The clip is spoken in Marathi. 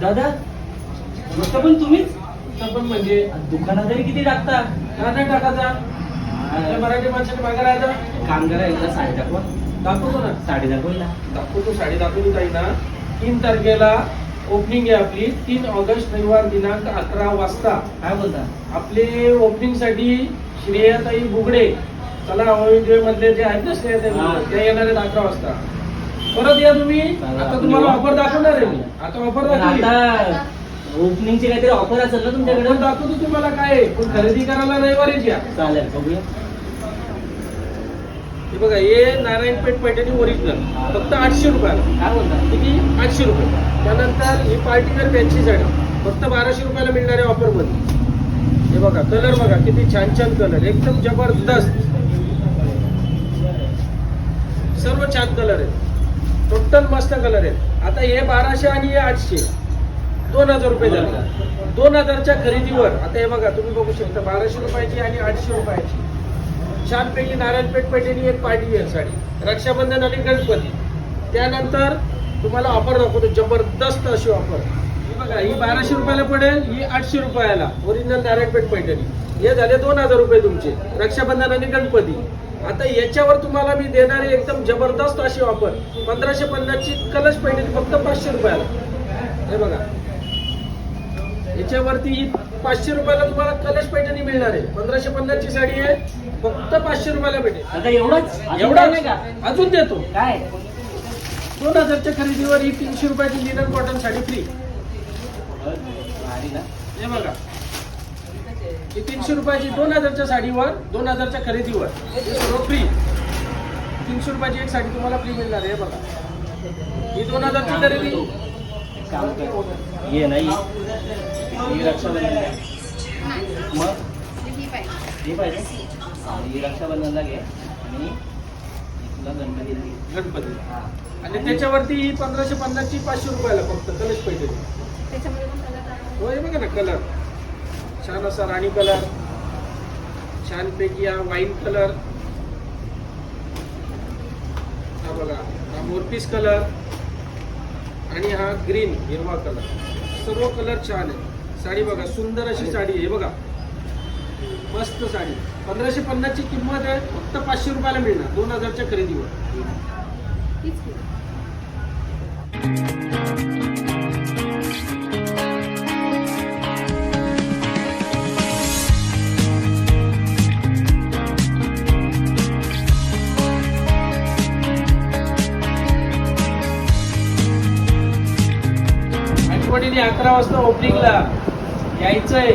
दादा मस्त पण तुम्हीच? पण म्हणजे दुकानात तरी किती टाकता? का नाही टाकायचा मराठी माणसाने मागे राहायचं काम करा एकदा साडी दाखवा. दाखवतो ना. साडी दाखवला दाखवतो साडी दाखवली ताई ना तीन तारखेला ओपनिंग आहे आपली. तीन ऑगस्ट रविवार दिनांक अकरा वाजता. काय बोलता? आपले ओपनिंगसाठी श्रेयाताई बुगडे. चला अवयव मधले जे आहेत ना श्रेयाताई हा. बुगडे, ते येणार आहेत अकरा वाजता. परत या तुम्ही. आता तुम्हाला. ऑफर दाखवणार आहे मी. आता ऑफर दाखवली. आता ओपनिंगची काहीतरी ऑफर असेल ना तुमच्याकडे? ऑफर दाखवतो तुम्हाला काय आहे. पण खरेदी करायला रविवारीच या चालेल बघूया. हे बघा हे नारायणपेठ पैठणी ओरिजिनल फक्त आठशे रुपयाला. काय बोलता? किती? आठशे रुपये. त्यानंतर ही पार्टीवेअर फॅन्सी साडी. फक्त बाराशे रुपयाला मिळणाऱ्या ऑफरमध्ये हे बघा कलर बघा किती छान छान कलर एकदम जबरदस्त. सर्व छान कलर आहेत. टोटल मस्त कलर आहेत. आता हे बाराशे आणि हे आठशे. दोन हजार रुपये झाले. दोन हजारच्या खरेदीवर. आता हे बघा तुम्ही बघू शकता बाराशे रुपयाची आणि आठशे रुपयाची. छानपैकी नारायणपेठ पैठणी एक पार्टीवेअर साडी. रक्षाबंधन आणि गणपती. त्यानंतर तुम्हाला ऑफर दाखवतो जबरदस्त अशी ऑफर ही बघा ही बाराशे रुपयाला पडेल ही आठशे रुपयाला. ओरिजिनल नारायणपेठ पैठणी. हे झाले दोन हजार रुपये तुमचे. रक्षाबंधन आणि गणपती. आता याच्यावर तुम्हाला मी देणारी एकदम जबरदस्त अशी ऑफर पंधराशे पन्नासची कलश पैठणी फक्त पाचशे रुपयाला. हे बघा. याच्यावरती पाचशे रुपयाला तुम्हाला कलश पैठणी मिळणार आहे. पंधराशे पन्नासची साडी आहे फक्त पाचशे रुपयाला भेटेल. आता एवढंच? एवढा नाही का? अजून देतो. काय? दोन हजारच्या खरेदीवर ही तीनशे रुपयाची लिनन कॉटन साडी फ्री हे बघा. ही तीनशे रुपयाची दोन हजारच्या साडीवर दोन हजारच्या खरेदीवर. सर्व फ्री तीनशे रुपयाची एक साडी तुम्हाला फ्री मिळणार आहे बघा. ही दोन हजारची खरेदी. काम कर ये नाही. ही रक्षाबंधन. मग? हे पाहिजे. ही रक्षाबंधनला घे. आणि तुला गणपती गणपती. आणि त्याच्यावरती ही पंधराशे पन्नासची पाचशे रुपयाला फक्त कलश कलर आहे. हो हे बघा ना कलर. छान असा राणी कलर छानपैकी हा वाईन कलर. हा बघा हा मोरपीस कलर आणि हा ग्रीन हिरवा कलर. सर्व कलर छान आहे साडी बघा सुंदर अशी साडी आहे बघा. मस्त साडी. पंधराशे पन्नासची किंमत आहे फक्त पाचशे रुपयाला मिळणार दोन हजारच्या खरेदीवर. कंपनीने अकरा वाजता ओपनिंगला यायचंय.